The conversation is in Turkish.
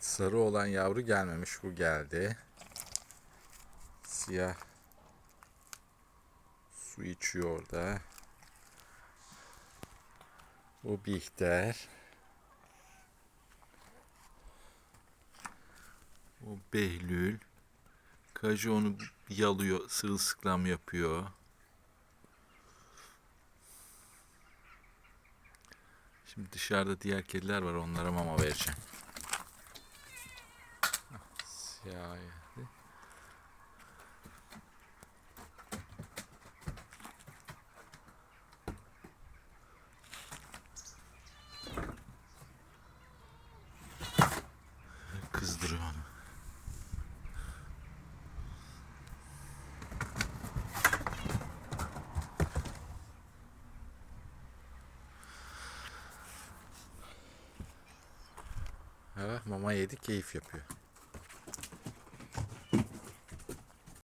Sarı olan yavru gelmemiş. Bu geldi. Siyah su içiyor orada. Bu Bihter. O Behlül. Kaju onu yalıyor, sırılsıklam yapıyor. Şimdi dışarıda diğer kediler var, onlara mama vereceğim. Siyah geldi. Kızdırıyor onu. Evet, mama yedi, keyif yapıyor.